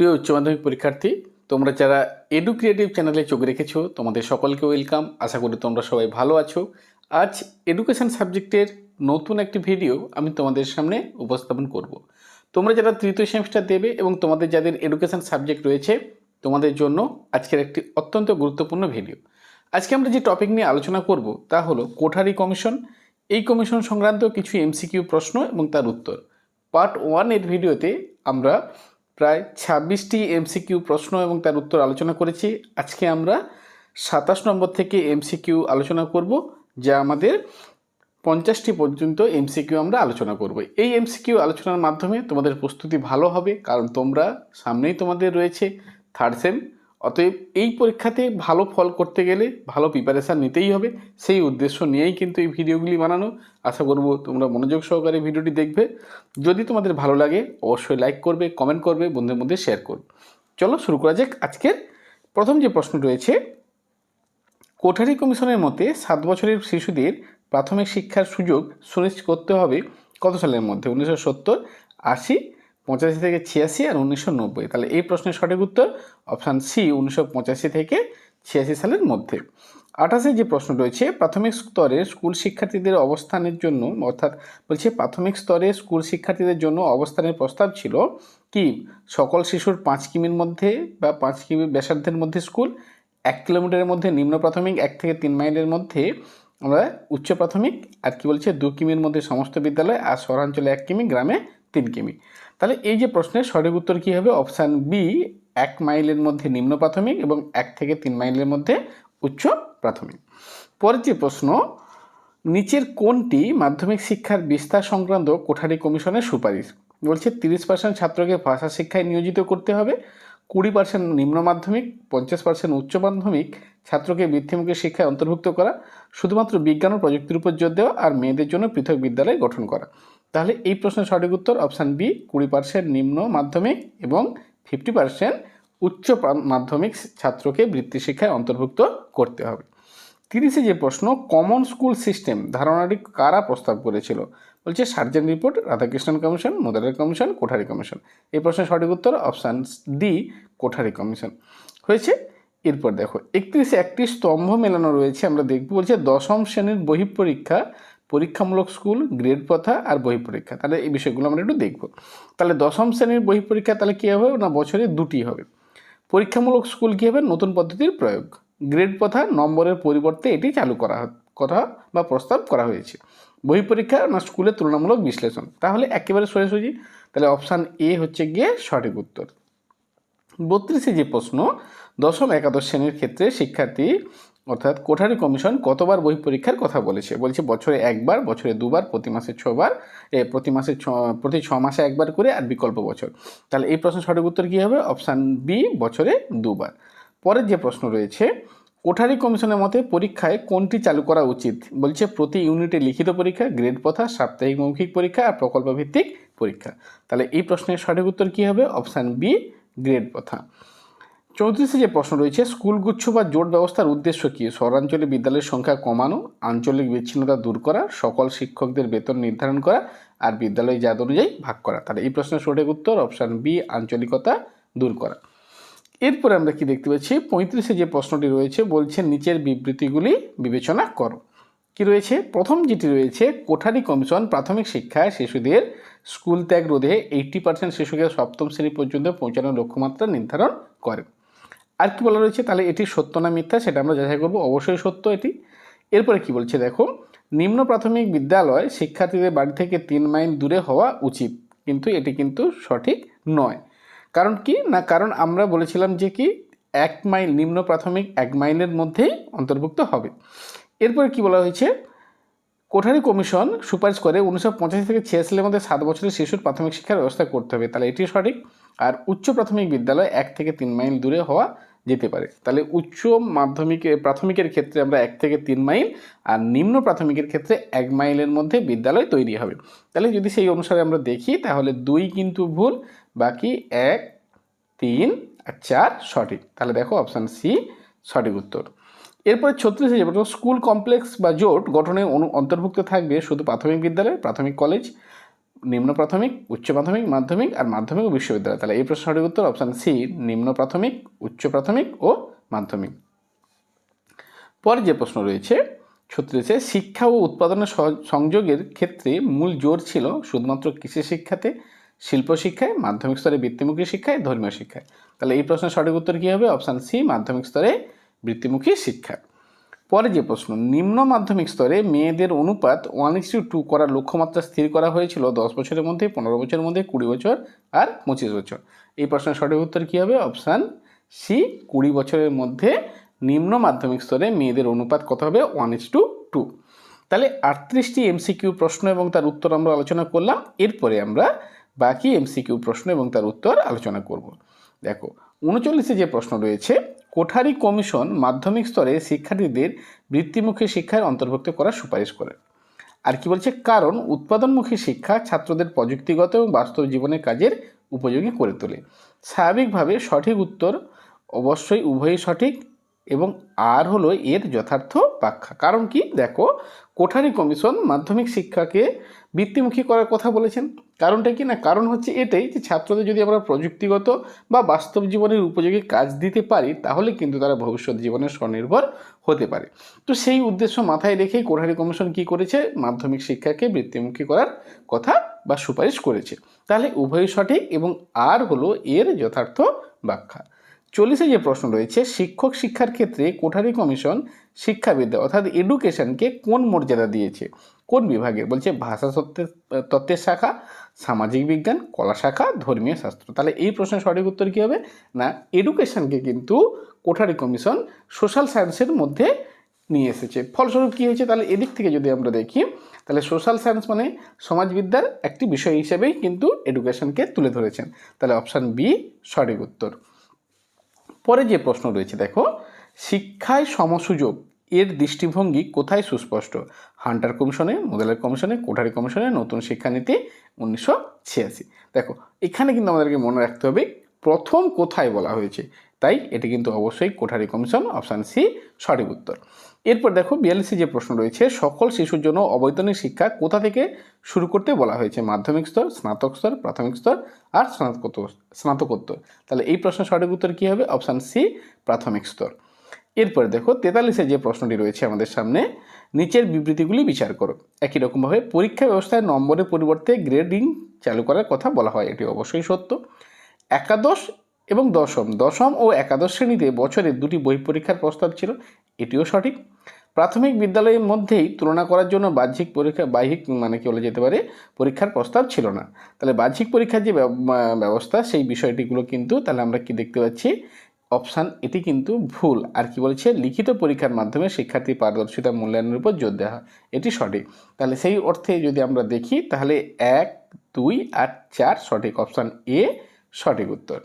প্রিয় উচ্চ মাধ্যমিক পরীক্ষার্থী, তোমরা যারা এডু ক্রিয়েটিভ চ্যানেলে চোখ রেখেছো, তোমাদের সকলকে ওয়েলকাম আশা করি তোমরা সবাই ভালো আছো। আজ এডুকেশন সাবজেক্টের নতুন একটি ভিডিও আমি তোমাদের সামনে উপস্থাপন করব। তোমরা যারা তৃতীয় সেমিস্টার দেবে এবং তোমাদের যাদের এডুকেশন সাবজেক্ট রয়েছে, তোমাদের জন্য আজকের একটি অত্যন্ত গুরুত্বপূর্ণ ভিডিও আজকে আমরা যে টপিক নিয়ে আলোচনা করব, তা হলো কোঠারি কমিশন এই কমিশন সংক্রান্ত কিছু এমসিকিউ প্রশ্ন এবং তার উত্তর। পার্ট ওয়ানের ভিডিওতে আমরা প্রায় ছাব্বিশটি এমসিকিউ প্রশ্ন এবং তার উত্তর আলোচনা করেছি। আজকে আমরা সাতাশ নম্বর থেকে এমসিকিউ আলোচনা করব, যা আমাদের পঞ্চাশটি পর্যন্ত এমসিকিউ আমরা আলোচনা করব। এই এমসিকিউ আলোচনার মাধ্যমে তোমাদের প্রস্তুতি ভালো হবে, কারণ তোমরা সামনেই তোমাদের রয়েছে থার্ড সেম অতএব এই পরীক্ষাতে ভালো ফল করতে গেলে ভালো প্রিপারেশান নিতেই হবে। সেই উদ্দেশ্য নিয়েই কিন্তু এই ভিডিওগুলি বানানো। আশা করব তোমরা মনোযোগ সহকারে ভিডিওটি দেখবে। যদি তোমাদের ভালো লাগে, অবশ্যই লাইক করবে কমেন্ট করবে, বন্ধুদের মধ্যে শেয়ার করবে। চলো শুরু করা যাক আজকের প্রথম যে প্রশ্ন রয়েছে, কোঠারি কমিশনের মতে সাত বছরের শিশুদের প্রাথমিক শিক্ষার সুযোগ সুনিশ্চিত করতে হবে কত সালের মধ্যে? উনিশশো সত্তর, আশি পঁচাশি থেকে ছিয়াশি আর উনিশশো নব্বই। তাহলে এই প্রশ্নের সঠিক উত্তর অপশান সি, উনিশশো পঁচাশি থেকে ছিয়াশি সালের মধ্যে। আঠাশে যে প্রশ্ন রয়েছে, প্রাথমিক স্তরে স্কুল শিক্ষার্থীদের অবস্থানের জন্য, অর্থাৎ বলছে প্রাথমিক স্তরে স্কুল শিক্ষার্থীদের জন্য অবস্থানের প্রস্তাব ছিল কি? সকল শিশুর পাঁচ কিমির মধ্যে বা পাঁচ কিমি ব্যাসার্ধের মধ্যে স্কুল, এক কিলোমিটারের মধ্যে নিম্ন প্রাথমিক, এক থেকে তিন মাইলের মধ্যে আমরা উচ্চ প্রাথমিক, আর কি বলছে দু কিমির মধ্যে সমস্ত বিদ্যালয়, আর শহরাঞ্চলে এক কিমি, গ্রামে তিন কিমি। তাহলে এই যে প্রশ্নের সঠিক উত্তর কী হবে? অপশান বি, এক মাইলের মধ্যে নিম্ন প্রাথমিক এবং এক থেকে তিন মাইলের মধ্যে উচ্চ প্রাথমিক। পরের যে প্রশ্ন, নিচের কোনটি মাধ্যমিক শিক্ষার বিস্তার সংক্রান্ত কোঠারি কমিশনের সুপারিশ? বলছে তিরিশ পার্সেন্ট ছাত্রকে ভাষা শিক্ষায় নিয়োজিত করতে হবে, কুড়ি পার্সেন্ট নিম্ন মাধ্যমিক, পঞ্চাশ পার্সেন্ট উচ্চ মাধ্যমিক ছাত্রকে বৃত্তিমুখী শিক্ষায় অন্তর্ভুক্ত করা, শুধুমাত্র বিজ্ঞান ও প্রযুক্তির উপর জোর দেওয়া আর মেয়েদের জন্য পৃথক বিদ্যালয় গঠন করা। তাহলে এই প্রশ্নের সঠিক উত্তর অপশান বি, কুড়ি পার্সেন্ট নিম্ন মাধ্যমিক এবং ফিফটি পার্সেন্ট উচ্চ মাধ্যমিক ছাত্রকে বৃত্তি শিক্ষায় অন্তর্ভুক্ত করতে হবে। তিরিশে যে প্রশ্ন, কমন স্কুল সিস্টেম ধারণাটি কারা প্রস্তাব করেছিল? বলছে সার্জেন রিপোর্ট, রাধাকৃষ্ণন কমিশন, মোদারের কমিশন, কোঠারি কমিশন। এই প্রশ্নের সঠিক উত্তর অপশান ডি, কোঠারি কমিশন। হয়েছে? এরপর দেখো, একত্রিশে একটি স্তম্ভ মেলানো রয়েছে, আমরা দেখব বলছে দশম শ্রেণির বহিঃপরীক্ষা পরীক্ষামূলক স্কুল, গ্রেড প্রথা আর বহি পরীক্ষা। তাহলে এই বিষয়গুলো আমরা একটু দেখব। তাহলে দশম শ্রেণির বহি পরীক্ষা তাহলে কী হবে? না, বছরে দুটি হবে। পরীক্ষামূলক স্কুল কী হবে? নতুন পদ্ধতির প্রয়োগ। গ্রেড প্রথা, নম্বরের পরিবর্তে এটি চালু করা কথা বা প্রস্তাব করা হয়েছে। বহি পরীক্ষা না, স্কুলের তুলনামূলক বিশ্লেষণ। তাহলে একেবারে সোজাসুজি তাহলে অপশান এ হচ্ছে গিয়ে সঠিক উত্তর। বত্রিশে যে প্রশ্ন, দশম একাদশ শ্রেণির ক্ষেত্রে শিক্ষার্থী অর্থাৎ কোঠারি কমিশন কতবার বই পরীক্ষার কথা বলেছে? বলছে বছরে একবার বছরে দুবার প্রতি মাসে ছবার এ, প্রতি মাসে ছ প্রতি ছ মাসে একবার করে আর বিকল্প বছর। তাহলে এই প্রশ্নের সঠিক উত্তর কী হবে? অপশান বি বছরে দুবার। পরের যে প্রশ্ন রয়েছে কোঠারি কমিশনের মতে পরীক্ষায় কোনটি চালু করা উচিত? বলছে প্রতি ইউনিটে লিখিত পরীক্ষা গ্রেড প্রথা সাপ্তাহিক মৌখিক পরীক্ষা আর প্রকল্পভিত্তিক পরীক্ষা। তাহলে এই প্রশ্নের সঠিক উত্তর কী হবে? অপশান বি গ্রেড প্রথা। চৌত্রিশে যে প্রশ্ন রয়েছে স্কুলগুচ্ছ বা জোট ব্যবস্থার উদ্দেশ্য কী? শহরাঞ্চলে বিদ্যালয়ের সংখ্যা কমানো, আঞ্চলিক বিচ্ছিন্নতা দূর করা, সকল শিক্ষকদের বেতন নির্ধারণ করা আর বিদ্যালয় জাত অনুযায়ী ভাগ করা? তাহলে এই প্রশ্নের সঠিক উত্তর অপশান বি, আঞ্চলিকতা দূর করা। এরপরে আমরা কি দেখতে পাচ্ছি? পঁয়ত্রিশে যে প্রশ্নটি রয়েছে, বলছে নিচের বিবৃতিগুলি বিবেচনা করো। কি রয়েছে? প্রথম যেটি রয়েছে, কোঠারি কমিশন প্রাথমিক শিক্ষায় শিশুদের স্কুল ত্যাগ রোধে এইটটি পার্সেন্ট শিশুকে সপ্তম শ্রেণি পর্যন্ত পৌঁছানোর লক্ষ্যমাত্রা নির্ধারণ করে। আর কি বলা রয়েছে? তাহলে এটি সত্য না মিথ্যা? সেটা আমরা যাচাই করব। অবশ্যই সত্য এটি। এরপরে কি বলছে? দেখো, নিম্ন প্রাথমিক বিদ্যালয় শিক্ষার্থীদের বাড়ি থেকে তিন মাইল দূরে হওয়া উচিত। কিন্তু এটি কিন্তু সঠিক নয়। কারণ কি? না, কারণ আমরা বলেছিলাম যে কি, এক মাইল, নিম্ন প্রাথমিক এক মাইলের মধ্যেই অন্তর্ভুক্ত হবে। এরপরে কি বলা হয়েছে? কোঠারি কমিশন সুপারিশ করে উনিশশো পঁচাশি থেকে ছিয়াশি সালের মধ্যে সাত বছরের শিশুর প্রাথমিক শিক্ষার ব্যবস্থা করতে হবে। তাহলে এটি সঠিক। আর উচ্চ প্রাথমিক বিদ্যালয় এক থেকে তিন মাইল দূরে হওয়া যেতে পারে। তাহলে উচ্চ মাধ্যমিক, প্রাথমিকের ক্ষেত্রে আমরা এক থেকে তিন মাইল আর নিম্ন প্রাথমিকের ক্ষেত্রে এক মাইলের মধ্যে বিদ্যালয় তৈরি হবে। তাহলে যদি সেই অনুসারে আমরা দেখি, তাহলে দুই কিন্তু ভুল, বাকি এক, তিন আর চার সঠিক। তাহলে দেখো অপশান সি সঠিক উত্তর। এরপরে ছত্রিশে যাবে স্কুল কমপ্লেক্স বা জোট গঠনে অনু, অন্তর্ভুক্ত থাকবে শুধু প্রাথমিক বিদ্যালয়, প্রাথমিক কলেজ নিম্ন প্রাথমিক, উচ্চ প্রাথমিক, মাধ্যমিক আর মাধ্যমিক ও বিশ্ববিদ্যালয়। তাহলে এই প্রশ্ন সঠিক উত্তর অপশান সি নিম্ন প্রাথমিক, উচ্চ প্রাথমিক ও মাধ্যমিক। পরে যে প্রশ্ন রয়েছে ছত্রিশে শিক্ষা ও উৎপাদনের সংযোগের ক্ষেত্রে মূল জোর ছিল শুধুমাত্র কৃষি শিক্ষাতে, শিল্প শিক্ষায়, মাধ্যমিক স্তরে বৃত্তিমুখী শিক্ষায়, ধর্মীয় শিক্ষায়। তাহলে এই প্রশ্নের সঠিক উত্তর কী হবে? অপশান সি মাধ্যমিক স্তরে বৃত্তিমুখী শিক্ষা। পরে যে প্রশ্ন, নিম্ন মাধ্যমিক স্তরে মেয়েদের অনুপাত ওয়ান ইস টু করার লক্ষ্যমাত্রা স্থির করা হয়েছিল দশ বছরের মধ্যে, পনেরো বছরের মধ্যে, কুড়ি বছর আর পঁচিশ বছর। এই প্রশ্নের সঠিক উত্তর কী হবে? অপশান সি, কুড়ি বছরের মধ্যে নিম্ন মাধ্যমিক স্তরে মেয়েদের অনুপাত কত হবে? ওয়ান ইস টু টু তাহলে আটত্রিশটি এমসিকিউ প্রশ্ন এবং তার উত্তর আমরা আলোচনা করলাম, এরপরে আমরা বাকি এমসিকিউ প্রশ্ন এবং তার উত্তর আলোচনা করব। দেখো, উনচল্লিশে যে প্রশ্ন রয়েছে কোঠারি কমিশন মাধ্যমিক স্তরে শিক্ষার্থীদের বৃত্তিমুখী শিক্ষায় অন্তর্ভুক্ত করার সুপারিশ করে। আর কি বলছে? কারণ উৎপাদনমুখী শিক্ষা ছাত্রদের প্রযুক্তিগত এবং বাস্তব জীবনের কাজের উপযোগী করে তোলে। স্বাভাবিকভাবে সঠিক উত্তর অবশ্যই উভয়ই সঠিক। এবং আর হলো এর যথার্থ ব্যাখ্যা। কারণ কি? দেখো, কোঠারি কমিশন মাধ্যমিক শিক্ষাকে বৃত্তিমুখী করার কথা বলেছেন। কারণটা কি না? কারণ হচ্ছে এটাই যে ছাত্রদের যদি আমরা প্রযুক্তিগত বা বাস্তব জীবনের উপযোগী কাজ দিতে পারি, তাহলে কিন্তু তারা ভবিষ্যৎ জীবনে স্বনির্ভর হতে পারে। তো সেই উদ্দেশ্য মাথায় রেখেই কোঠারি কমিশন কি করেছে? মাধ্যমিক শিক্ষাকে বৃত্তিমুখী করার কথা বা সুপারিশ করেছে। তাহলে উভয়ই সঠিক এবং আর হলো এর যথার্থ ব্যাখ্যা। চল্লিশে যে প্রশ্ন রয়েছে, শিক্ষক শিক্ষার ক্ষেত্রে কোঠারি কমিশন শিক্ষাবিদ্যা অর্থাৎ এডুকেশনকে কোন মর্যাদা দিয়েছে? কোন বিভাগের? বলছে ভাষা তত্ত্বের তত্ত্বের শাখা, সামাজিক বিজ্ঞান, কলা শাখা, ধর্মীয় শাস্ত্র। তাহলে এই প্রশ্নের সঠিক উত্তর কী হবে? না, এডুকেশনকে কিন্তু কোঠারি কমিশন সোশ্যাল সায়েন্সের মধ্যে নিয়ে এসেছে। ফলস্বরূপ কী হয়েছে? তাহলে এদিক থেকে যদি আমরা দেখি, তাহলে সোশ্যাল সায়েন্স মানে সমাজবিদ্যার একটি বিষয় হিসেবেই কিন্তু এডুকেশনকে তুলে ধরেছেন। তাহলে অপশান বি সঠিক উত্তর। পরে যে প্রশ্ন রয়েছে, দেখো, শিক্ষায় সমসুযোগ, এর দৃষ্টিভঙ্গি কোথায় সুস্পষ্ট? হান্টার কমিশনে মোদালের কমিশনে, কোঠারি কমিশনে, নতুন শিক্ষানীতি উনিশশো ছিয়াশি। দেখো, এখানে কিন্তু আমাদেরকে মনে রাখতে হবে, প্রথম কোথায় বলা হয়েছে? তাই এটি কিন্তু অবশ্যই কোঠারি কমিশন, অপশান সি, সঠিক উত্তর। এরপর দেখো বিয়াল্লিশে যে প্রশ্ন রয়েছে, সকল শিশুর জন্য অবৈতনিক শিক্ষা কোথা থেকে শুরু করতে বলা হয়েছে? মাধ্যমিক স্তর, স্নাতক স্তর, প্রাথমিক স্তর আর স্নাতকোত্তর স্নাতকোত্তর তাহলে এই প্রশ্নের সঠিক উত্তর কী হবে? অপশান সি প্রাথমিক স্তর। এরপরে দেখো তেতাল্লিশে যে প্রশ্নটি রয়েছে আমাদের সামনে, নিচের বিবৃতিগুলি বিচার করো। একই রকমভাবে পরীক্ষা ব্যবস্থায় নম্বরের পরিবর্তে গ্রেডিং চালু করার কথা বলা হয়। এটি অবশ্যই সত্য। একাদশ এবং দশম দশম ও একাদশ শ্রেণীতে বছরে দুটি বই পরীক্ষার প্রস্তাব ছিল। এটিও সঠিক। প্রাথমিক বিদ্যালয়ের মধ্যেই তুলনা করার জন্য বাহ্যিক পরীক্ষা, বাহ্যিক মানে কি বলা যেতে পারে, পরীক্ষার প্রস্তাব ছিল না। তাহলে বাহ্যিক পরীক্ষার যে ব্যবস্থা, সেই বিষয়টিগুলো কিন্তু তাহলে আমরা কি দেখতে পাচ্ছি? অপশান এটি কিন্তু ভুল। আর কি বলছে? লিখিত পরীক্ষার মাধ্যমে শিক্ষার্থী পারদর্শিতা মূল্যায়নের উপর জোর দেওয়া হয়। এটি সঠিক। তাহলে সেই অর্থে যদি আমরা দেখি, তাহলে এক, দুই আর চার সঠিক। অপশান এ সঠিক উত্তর।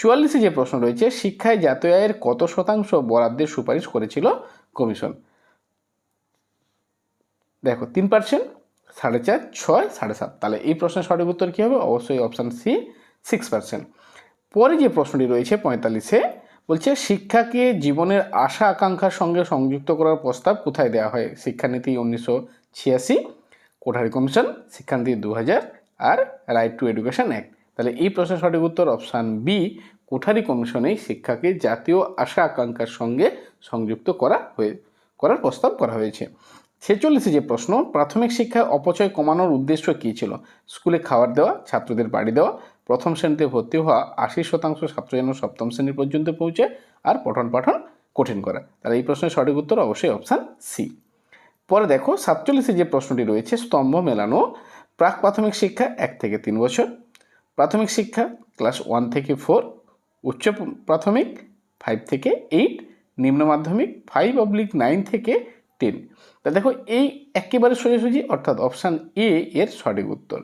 চুয়াল্লিশে যে প্রশ্ন রয়েছে, শিক্ষায় জাতীয় আয়ের কত শতাংশ বরাদ্দের সুপারিশ করেছিল কমিশন? দেখো, তিন পার্সেন্ট সাড়ে চার, ছয়, সাড়ে সাত। তাহলে এই প্রশ্নের সঠিক উত্তর কী হবে? অবশ্যই অপশান সি সিক্স পার্সেন্ট পরে যে প্রশ্নটি রয়েছে পঁয়তাল্লিশে, বলছে শিক্ষাকে জীবনের আশা আকাঙ্ক্ষার সঙ্গে সংযুক্ত করার প্রস্তাব কোথায় দেওয়া হয়? শিক্ষানীতি উনিশশো ছিয়াশি, কোঠারি কমিশন, শিক্ষানীতি দু হাজার আর রাইট টু এডুকেশন অ্যাক্ট তাহলে এই প্রশ্নের সঠিক উত্তর অপশান বি কোঠারি কমিশনেই শিক্ষাকে জাতীয় আশা আকাঙ্ক্ষার সঙ্গে সংযুক্ত করা হয়ে, করার প্রস্তাব করা হয়েছে। ছেচল্লিশে যে প্রশ্ন, প্রাথমিক শিক্ষায় অপচয় কমানোর উদ্দেশ্য কী ছিল? স্কুলে খাবার দেওয়া, ছাত্রদের বাড়ি দেওয়া, প্রথম শ্রেণীতে ভর্তি হওয়া, আশি শতাংশ ছাত্র যেন সপ্তম শ্রেণি পর্যন্ত পৌঁছে আর পঠন পাঠন কঠিন করা। তাহলে এই প্রশ্নের সঠিক উত্তর অবশ্যই অপশান সি পরে দেখো, সাতচল্লিশে যে প্রশ্নটি রয়েছে, স্তম্ভ মেলানো, প্রাক প্রাথমিক শিক্ষা এক থেকে তিন বছর প্রাথমিক শিক্ষা, ক্লাস ওয়ান থেকে ফোর, উচ্চ প্রাথমিক ফাইভ থেকে এইট, নিম্ন মাধ্যমিক ফাইভ অবলিক নাইন থেকে টেন। তা দেখো, এই একেবারে সোজাসুজি, অর্থাৎ অপশান এ এর সঠিক উত্তর।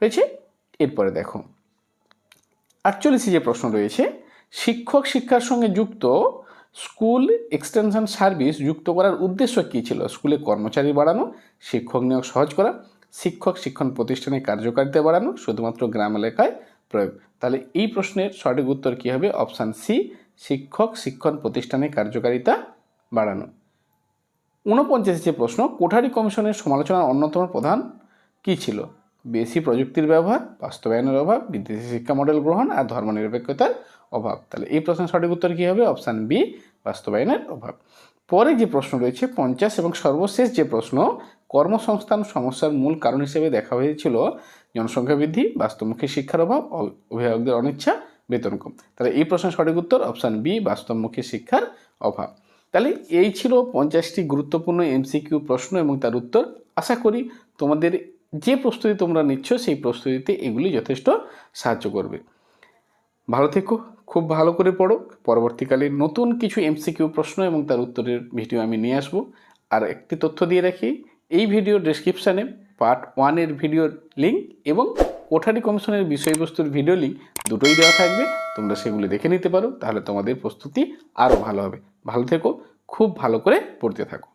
হয়েছে? এরপরে দেখো। আটচল্লিশে যে প্রশ্ন রয়েছে, শিক্ষক শিক্ষার সঙ্গে যুক্ত স্কুল এক্সটেনশন সার্ভিস যুক্ত করার উদ্দেশ্য কী ছিল? স্কুলে কর্মচারী বাড়ানো, শিক্ষক নিয়োগ সহজ করা শিক্ষক শিক্ষণ প্রতিষ্ঠানের কার্যকারিতা বাড়ানো শুধুমাত্র গ্রাম এলাকায় প্রয়োগ। তাহলে এই প্রশ্নের সঠিক উত্তর কী হবে? অপশান সি শিক্ষক শিক্ষণ প্রতিষ্ঠানে কার্যকারিতা বাড়ানো। ঊনপঞ্চাশে যে প্রশ্ন, কোঠারি কমিশনের সমালোচনার অন্যতম প্রধান কী ছিল? বেশি প্রযুক্তির ব্যবহার, বাস্তবায়নের অভাব, বিদেশি শিক্ষা মডেল গ্রহণ আর ধর্মনিরপেক্ষতার অভাব। তাহলে এই প্রশ্নের সঠিক উত্তর কী হবে? অপশান বি বাস্তবায়নের অভাব। পরে যে প্রশ্ন রয়েছে, পঞ্চাশ এবং সর্বশেষ যে প্রশ্ন কর্মসংস্থান সমস্যার মূল কারণ হিসেবে দেখা হয়েছিল জনসংখ্যা বৃদ্ধি, বাস্তবমুখী শিক্ষার অভাব অভিভাবকদের অনিচ্ছা, বেতন কম। তাহলে এই প্রশ্নের সঠিক উত্তর অপশান বি বাস্তবমুখী শিক্ষার অভাব। তাহলে এই ছিল পঞ্চাশটি গুরুত্বপূর্ণ এমসিকিউ প্রশ্ন এবং তার উত্তর। আশা করি তোমাদের যে প্রস্তুতি তোমরা নিচ্ছ, সেই প্রস্তুতিতে এগুলি যথেষ্ট সাহায্য করবে। ভালো থেকো, খুব ভালো করে পড়ো। পরবর্তীকালে নতুন কিছু এমসিকিউ প্রশ্ন এবং তার উত্তরের ভিডিও আমি নিয়ে আসব। আর একটি তথ্য দিয়ে রাখি এই ভিডিও ডেসক্রিপশানে পার্ট ওয়ানের ভিডিওর লিঙ্ক এবং কোঠারি কমিশনের বিষয়বস্তুর ভিডিও লিঙ্ক দুটোই দেওয়া থাকবে। তোমরা সেগুলি দেখে নিতে পারো, তাহলে তোমাদের প্রস্তুতি আরও ভালো হবে। ভালো থেকো, খুব ভালো করে পড়তে থাকো।